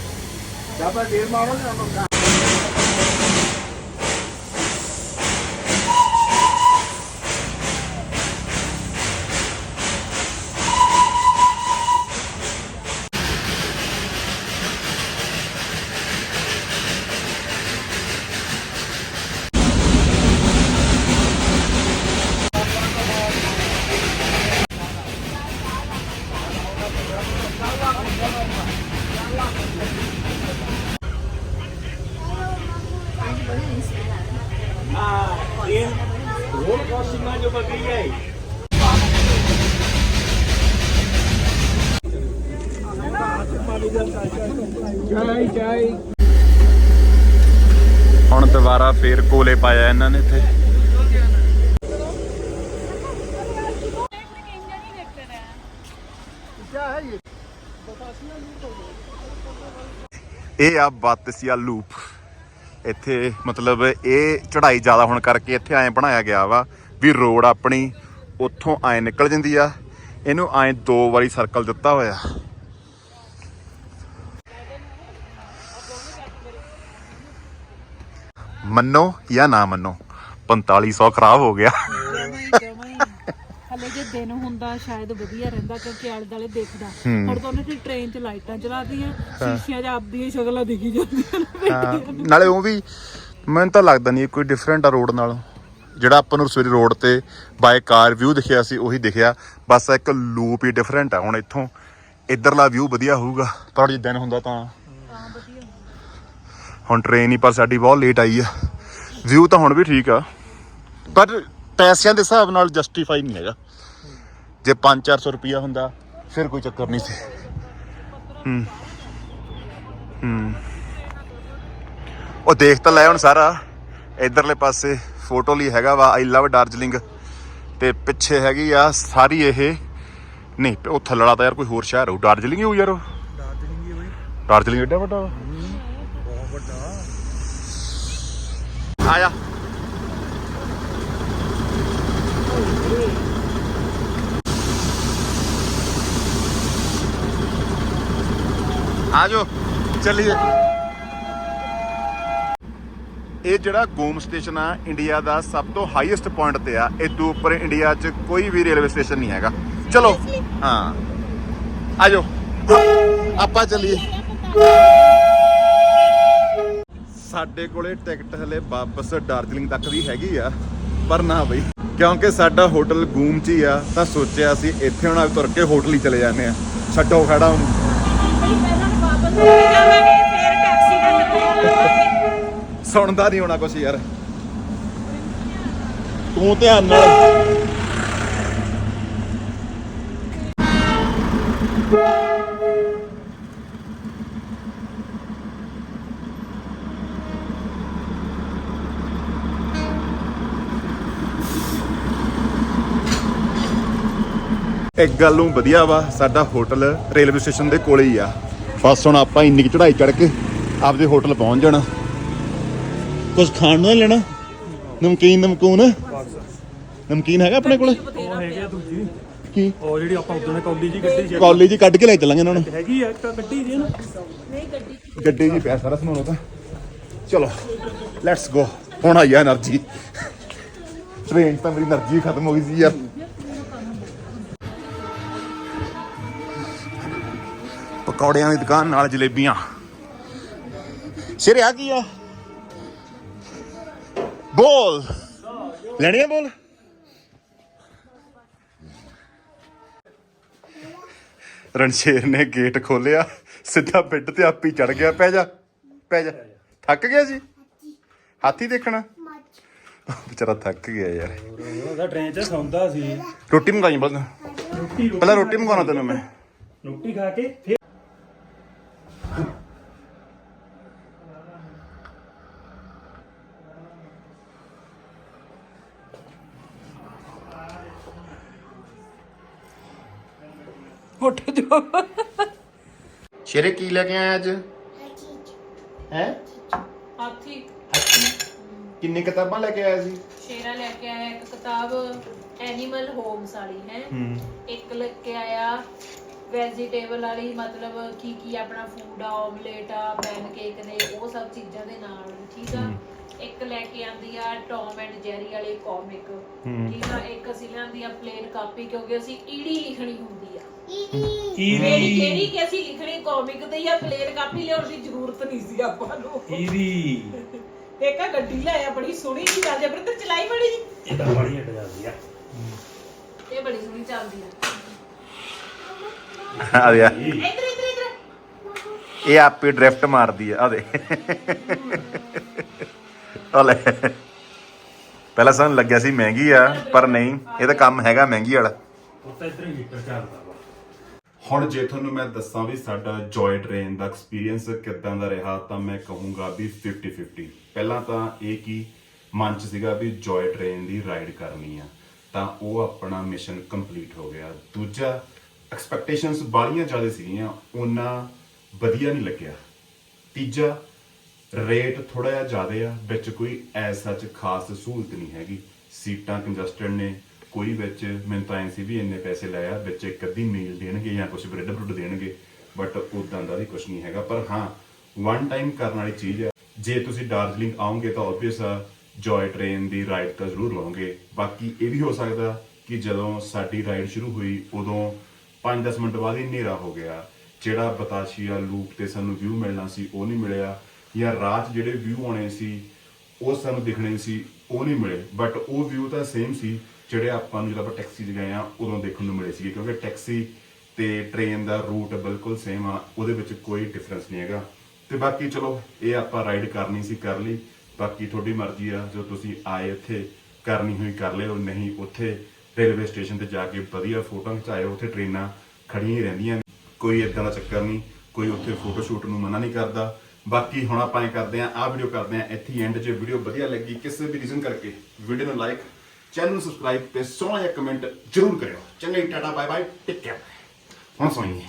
ਹੁਣ ਦੁਬਾਰਾ ਫੇਰ ਕੋਲੇ ਪਾਇਆ ਇਹਨਾਂ ਨੇ ਇੱਥੇ। ਇਹ ਆ ਬਾਤਸੀਆ ਲੂਪ। ਇੱਥੇ ਮਤਲਬ ਇਹ ਚੜਾਈ ਜ਼ਿਆਦਾ ਹੋਣ ਕਰਕੇ ਇੱਥੇ ਐਂ ਬਣਾਇਆ ਗਿਆ ਵਾ ਵੀ ਰੋਡ ਆਪਣੀ ਉੱਥੋਂ ਐਂ ਨਿਕਲ ਜਾਂਦੀ ਆ। ਇਹਨੂੰ ਐਂ ਦੋ ਵਾਰੀ ਸਰਕਲ ਦਿੱਤਾ ਹੋਇਆ। ਮੰਨੋ ਜਾਂ ਨਾ ਮੰਨੋ 4500 ਖਰਾਬ ਹੋ ਗਿਆ। ਹਲੇ ਜੇ ਦਿਨ ਹੁੰਦਾ ਸ਼ਾਇਦ ਵਧੀਆ ਰਹਿੰਦਾ ਕਿਉਂਕਿ ਆਲੇ ਦੁਆਲੇ ਦੇਖਦਾ ਹੁਣ ਤਾਂ ਉਹਨੇ ਟ੍ਰੇਨ 'ਚ ਲਾਈਟਾਂ ਚਲਾਤੀਆਂ ਸ਼ੀਸ਼ਿਆਂ 'ਚ ਆਪਦੀਆਂ ਸ਼ਕਲਾਂ ਦਿਖੀ ਜਾਂਦੀਆਂ ਨਾਲੇ ਉਹ ਵੀ ਮੈਨੂੰ ਤਾਂ ਲੱਗਦਾ ਨਹੀਂ ਕੋਈ ਡਿਫਰੈਂਟ ਆ ਰੋਡ ਨਾਲੋਂ। ਜਿਹੜਾ ਆਪਾਂ ਨੂੰ ਸਵੇਰੇ ਰੋਡ ਤੇ ਬਾਈ ਕਾਰ ਵਿਊ ਦਿਖਿਆ ਸੀ ਉਹੀ ਦਿਖਿਆ। ਬਸ ਇੱਕ ਲੂਪ ਹੀ ਡਿਫਰੈਂਟ ਆ ਹੁਣ ਇੱਥੋਂ। ਇਧਰਲਾ ਵਿਊ ਵਧੀਆ ਹੋਊਗਾ। ਪਰ ਜੇ ਦਿਨ ਹੁੰਦਾ ਤਾਂ। ਹੁਣ ਟ੍ਰੇਨ ਹੀ ਪਰ ਸਾਡੀ ਬਹੁਤ ਲੇਟ ਆਈ ਆ। ਵਿਊ ਤਾਂ ਹੁਣ ਵੀ ਠੀਕ ਆ। ਪਰ ਪੈਸਿਆਂ ਦੇ ਹਿਸਾਬ ਨਾਲ ਜਸਟੀਫਾਈ ਨਹੀਂ ਹੈਗਾ। ਜੇ 5-400 ਰੁਪਇਆ ਹੁੰਦਾ ਫਿਰ ਕੋਈ ਚੱਕਰ ਨਹੀਂ ਸੀ। ਹੂੰ। ਹੂੰ। ਉਹ ਦੇਖ ਤਾਂ ਲੈ ਹੁਣ ਸਾਰਾ। ਇਧਰਲੇ ਪਾਸੇ ਫੋਟੋ ਲਈ ਹੈਗਾ ਵਾ ਆਈ ਲਵ ਡਾਰਜਲਿੰਗ ਤੇ ਪਿੱਛੇ ਹੈਗੀ ਆ ਸਾਰੀ ਇਹ। ਨਹੀਂ ਉਹ ਥੱਲੜਾ ਤਾਂ ਯਾਰ ਕੋਈ ਹੋਰ ਸ਼ਹਿਰ ਹੋ ਡਾਰਜਲਿੰਗ ਹੀ ਹੋ ਯਾਰ ਡਾਰਜਲਿੰਗ ਹੀ ਬਈ। ਡਾਰਜਲਿੰਗ ਐਡਾ ਵੱਡਾ ਆ ਜਾ। ਆ ਜਾਓ, ਚੱਲੀਏ। ਇਹ ਜਿਹੜਾ ਗੋਮ ਸਟੇਸ਼ਨ ਆ, ਇੰਡੀਆ ਦਾ ਸਭ ਤੋਂ ਹਾਈਐਸਟ ਪੁਆਇੰਟ ਤੇ ਆ, ਇਹ ਤੋਂ ਉੱਪਰ ਇੰਡੀਆ 'ਚ ਕੋਈ ਵੀ ਰੇਲਵੇ ਸਟੇਸ਼ਨ ਨਹੀਂ ਹੈਗਾ। ਚਲੋ, ਹਾਂ। ਆ ਜਾਓ। ਆਪਾਂ ਚੱਲੀਏ। ਸਾਡੇ ਕੋਲੇ ਟਿਕਟ ਹਲੇ ਵਾਪਸ ਡਾਰਜਲਿੰਗ ਤੱਕ ਦੀ ਹੈਗੀ ਆ ਪਰ ਨਾ ਬਈ। ਕਿਉਂਕਿ ਸਾਡਾ ਹੋਟਲ ਗੂਮ ਚ ਹੀ ਆ ਤਾਂ ਸੋਚਿਆ ਅਸੀਂ ਇੱਥੇ ਹੁਣ ਤੁਰ ਕੇ ਹੋਟਲ ਹੀ ਚਲੇ ਜਾਂਦੇ ਆ। ਛੱਡੋ ਖੜਾ ਉਹਨੂੰ ਸੁਣਦਾ ਨਹੀਂ ਹੋਣਾ ਕੁਛ ਯਾਰ। ਤੂੰ ਧਿਆਨ ਨਾਲ। ਇੱਕ ਗੱਲ ਨੂੰ ਵਧੀਆ ਵਾ ਸਾਡਾ ਹੋਟਲ ਰੇਲਵੇ ਸਟੇਸ਼ਨ ਦੇ ਕੋਲੇ ਹੀ ਆ। ਬਸ ਹੁਣ ਆਪਾਂ ਇੰਨੀ ਚੜਾਈ ਚੜ ਕੇ ਆਪਦੇ ਹੋਟਲ ਪਹੁੰਚ ਜਾਣਾ। ਕੁਝ ਖਾਣ ਨੂੰ ਲੈਣਾ? ਨਮਕੀਨ ਨਮਕੂਨ? ਨਮਕੀਨ ਹੈਗਾ ਆਪਣੇ ਕੋਲ? ਕੀ? ਉਹ ਜਿਹੜੀ ਆਪਾਂ ਉਦੋਂ ਕੌਲੀ ਜੀ ਕੱਢੀ ਸੀ। ਕੌਲੀ ਜੀ ਕੱਢ ਕੇ ਲੈ ਚੱਲਾਂਗੇ ਇਹਨਾਂ ਨੂੰ। ਹੈਗੀ ਆ ਤਾਂ ਕੱਢੀ ਜੀ ਨਾ। ਨਹੀਂ ਗੱਡੀ ਗੱਡੀ ਜੀ ਪਿਆ ਸਾਰਾ ਸਮਾਨ ਉਹਦਾ। ਚਲੋ ਲੈਟਸ ਗੋ ਹੁਣ ਹੋ ਗਈ ਸੀ ਯਾਰ। ਪਕੌੜਿਆਂ ਦੀ ਦੁਕਾਨ ਨਾਲ ਜਲੇਬੀਆਂ। ਸ਼ੇਰੇ ਆ ਕੀ ਆ? ਬੋਲ। ਲੈਣੀ ਆ ਬੋਲ? ਰਣਸ਼ੇਰ ਨੇ ਗੇਟ ਖੋਲਿਆ ਸਿੱਧਾ ਬੈੱਡ ਤੇ ਆਪੀ ਚੜ ਗਿਆ। ਪੈ ਜਾ ਪੈ ਜਾ। ਥੱਕ ਗਿਆ ਜੀ ਹਾਥੀ ਦੇਖਣਾ। ਵਿਚਾਰਾ ਥੱਕ ਗਿਆ ਯਾਰ। ਉਹਦਾ ਟ੍ਰੇਨ 'ਚ ਸੌਂਦਾ ਸੀ। ਰੋਟੀ ਮੰਗਾਈ ਬਸ। ਰੋਟੀ ਪਹਿਲਾਂ ਰੋਟੀ ਮੰਗਾਉਣਾ ਤੈਨੂੰ ਮੈਂ। ਰੋਟੀ ਖਾ ਕੇ ਫਿਰ ਸ਼ੇਰੇ ਕੀ ਲੈ ਕੇ ਆਇਆ ਅੱਜ? ਹੈ? ਹਾਥੀ। ਕਿੰਨੀ ਕਿਤਾਬਾਂ ਲੈ ਕੇ ਆਇਆ ਸੀ? ਸ਼ੇਰਾ ਲੈ ਕੇ ਆਇਆ ਇੱਕ ਕਿਤਾਬ ਐਨੀਮਲ ਹੋਮਸ ਵਾਲੀ ਹੈ? ਇੱਕ ਲੈ ਕੇ ਆਇਆ ਵੈਜੀਟੇਬਲ ਵਾਲੀ ਮਤਲਬ ਕੀ ਕੀ ਆਪਣਾ ਫੂਡ ਆ ਆਮਲੇਟ ਆ ਪੈਨਕੇਕ ਨੇ ਉਹ ਸਭ ਚੀਜ਼ਾਂ ਦੇ ਨਾਲ ਠੀਕ ਆ? ਇੱਕ ਲੈ ਕੇ ਆਂਦੀ ਆ ਟੌਮ ਐਂਡ ਜੈਰੀ ਵਾਲੀ ਕਾਮਿਕ ਠੀਕ ਆ? ਇੱਕ ਅਸੀਂ ਲਿਆਂਦੀ ਆ ਪਲੇਨ ਕਾਪੀ ਕਿਉਂਕਿ ਅਸੀਂ ਈੜੀ ਲਿਖਣੀ ਹੁੰਦੀ ਆ। ਕਿਹੜੀ ਕਿਹੜੀ ਕਿ ਅਸੀਂ ਲਿਖਣੀ ਕਾਮਿਕ ਤੇ ਜਾਂ ਪਲੇਨ ਕਾਪੀ ਲਿਆਉਣ ਦੀ ਜ਼ਰੂਰਤ ਨਹੀਂ ਸੀ ਆਪਾਂ ਨੂੰ। ਈਰੀ ਤੇ ਇੱਕ ਆਹ ਗੱਡੀ ਲਾਇਆ ਬੜੀ ਸੋਹਣੀ ਜੀ ਚੱਲਦੀ ਆ। ਪਰ ਤੇ ਚਲਾਈ ਬੜੀ? ਜੀ ਇਹ ਤਾਂ ਬੜੀ ਹਟ ਜਾਂਦੀ ਆ। ਇਹ ਬੜੀ ਸੋਹਣੀ ਚੱਲਦੀ ਆ। ਆ ਦੇ ਇੱਧਰ ਇੱਧਰ ਇੱਧਰ। ਇਹ ਆਪੇ ਡ੍ਰਿਫਟ ਮਾਰਦੀ ਆ ਆ ਦੇ। ਆ ਲੈ। ਪਹਿਲਾਂ ਸਾਨੂੰ ਲੱਗਿਆ ਸੀ ਮਹਿੰਗੀ ਆ ਪਰ ਨਹੀਂ ਇਹ ਤਾਂ ਕੰਮ ਹੈਗਾ ਮਹਿੰਗੀ ਵਾਲਾ। ਇੱਧਰ ਹੀਟਰ ਚੱਲਦਾ। ਹੁਣ ਜੇ ਤੁਹਾਨੂੰ ਮੈਂ ਦੱਸਾਂ ਵੀ ਸਾਡਾ ਜੋਏ ਟ੍ਰੇਨ ਦਾ ਐਕਸਪੀਰੀਅੰਸ ਕਿੱਦਾਂ ਦਾ ਰਿਹਾ, ਤਾਂ ਮੈਂ ਕਹੂੰਗਾ ਵੀ 50 50 ਪਹਿਲਾਂ ਤਾਂ ਇਹ ਕੀ ਮਨ ਚ ਸੀਗਾ ਵੀ ਜੋਏ ਟ੍ਰੇਨ ਦੀ ਰਾਈਡ ਕਰਨੀ ਆ, ਤਾਂ ਉਹ ਆਪਣਾ ਮਿਸ਼ਨ ਕੰਪਲੀਟ ਹੋ ਗਿਆ। ਦੂਜਾ ਐਕਸਪੈਕਟੇਸ਼ਨਸ ਬਾਲੀਆਂ ਜ਼ਿਆਦਾ ਸੀਗੀਆਂ, ਉਹਨਾਂ ਵਧੀਆ ਨਹੀਂ ਲੱਗਿਆ। ਤੀਜਾ ਰੇਟ ਥੋੜਾ ਜਿਹਾ ਜ਼ਿਆਦਾ ਆ, ਵਿੱਚ ਕੋਈ ਐਸ ਸੱਚ ਖਾਸ ਸਹੂਲਤ ਨਹੀਂ ਹੈਗੀ। ਸੀਟਾਂ ਕੰਜਸਟਡ ਨੇ ਕੋਈ ਵਿੱਚ ਮੈਨੂੰ ਤਾਂ ਐਂ ਸੀ ਵੀ ਇੰਨੇ ਪੈਸੇ ਲਏ ਆ, ਵਿੱਚ ਇੱਕ ਅੱਧੀ ਮੀਲ ਦੇਣਗੇ ਜਾਂ ਕੁਝ ਬ੍ਰੈਡ ਬਰੁੱਡ ਦੇਣਗੇ ਬਟ ਉਦਾਂ ਦਾ ਵੀ ਕੁਝ ਨਹੀਂ ਹੈਗਾ। ਪਰ ਹਾਂ ਵਨ ਟਾਈਮ ਕਰਨ ਵਾਲੀ ਚੀਜ਼ ਹੈ ਜੇ ਤੁਸੀਂ ਦਾਰਜਲਿੰਗ ਆਉਂਗੇ ਤਾਂ ਆਬਵੀਅਸ ਆ ਜੋਏ ਟ੍ਰੇਨ ਦੀ ਰਾਈਡ ਤਾਂ ਜ਼ਰੂਰ ਲਓਗੇ। ਬਾਕੀ ਇਹ ਵੀ ਹੋ ਸਕਦਾ ਕਿ ਜਦੋਂ ਸਾਡੀ ਰਾਈਡ ਸ਼ੁਰੂ ਹੋਈ, ਉਦੋਂ 5-10 ਮਿੰਟ ਬਾਅਦ ਹੀ ਹਨੇਰਾ ਹੋ ਗਿਆ। ਜਿਹੜਾ ਬਤਾਸ਼ੀਆ ਲੂਪ ਤੇ ਸਾਨੂੰ ਵਿਊ ਮਿਲਣਾ ਸੀ, ਉਹ ਨਹੀਂ ਮਿਲਿਆ। ਜਾਂ ਰਾਤ ਜਿਹੜੇ ਵਿਊ ਆਉਣੇ ਸੀ, ਉਹ ਸਾਨੂੰ ਦਿਖਣੇ ਸੀ, ਉਹ ਨਹੀਂ ਮਿਲੇ। ਬਟ ਉਹ ਵਿਊ ਤਾਂ ਸੇਮ ਸੀ ਜਿਹੜੇ ਆਪਾਂ ਨੂੰ ਜਦੋਂ ਆਪਾਂ ਟੈਕਸੀ 'ਚ ਗਏ ਆ, ਉਦੋਂ ਦੇਖਣ ਨੂੰ ਮਿਲੇ ਸੀਗੇ, ਕਿਉਂਕਿ ਟੈਕਸੀ ਤੇ ਟ੍ਰੇਨ ਦਾ ਰੂਟ ਬਿਲਕੁਲ ਸੇਮ ਆ, ਉਹਦੇ ਵਿੱਚ ਕੋਈ ਡਿਫਰੈਂਸ ਨਹੀਂ ਹੈਗਾ। ਤੇ ਬਾਕੀ ਚਲੋ, ਇਹ ਆਪਾਂ ਰਾਈਡ ਕਰਨੀ ਸੀ, ਕਰ ਲਈ। ਬਾਕੀ ਤੁਹਾਡੀ ਮਰਜ਼ੀ ਆ, ਜੋ ਤੁਸੀਂ ਆਏ ਇੱਥੇ, ਕਰਨੀ ਹੋਈ ਕਰ ਲਿਓ, ਨਹੀਂ ਉੱਥੇ ਰੇਲਵੇ ਸਟੇਸ਼ਨ ਤੇ ਜਾ ਕੇ ਵਧੀਆ ਫੋਟੋਆਂ ਖਿਚਾਇਓ, ਉੱਥੇ ਟ੍ਰੇਨਾਂ ਖੜੀਆਂ ਹੀ ਰਹਿੰਦੀਆਂ ਕੋਈ ਇਦਾਂ ਦਾ ਚੱਕਰ ਨਹੀਂ, ਕੋਈ ਉੱਥੇ ਫੋਟੋ ਸ਼ੂਟ ਨੂੰ ਮਨਾ ਨਹੀਂ ਕਰਦਾ। ਬਾਕੀ ਹੁਣ ਆਪਾਂ ਇਹ ਕਰਦੇ ਆਂ, ਆਹ ਵੀਡੀਓ ਕਰਦੇ ਆਂ, ਇੱਥੇ ਐਂਡ 'ਚ ਵੀਡੀਓ ਵਧੀਆ ਲੱਗੀ, ਕਿਸੇ ਵੀ ਰੀਜ਼ਨ ਕਰਕੇ। ਵੀਡੀਓ ਨੂੰ ਲਾਈਕ ਚੈਨਲ ਨੂੰ ਸਬਸਕ੍ਰਾਈਬ ਤੇ ਸੋਹਣਾ ਜਿਹਾ ਕਮੈਂਟ ਜ਼ਰੂਰ ਕਰਿਓ। ਚੰਗਾ tata bye bye take care ਹੁਣ ਸੋਈਏ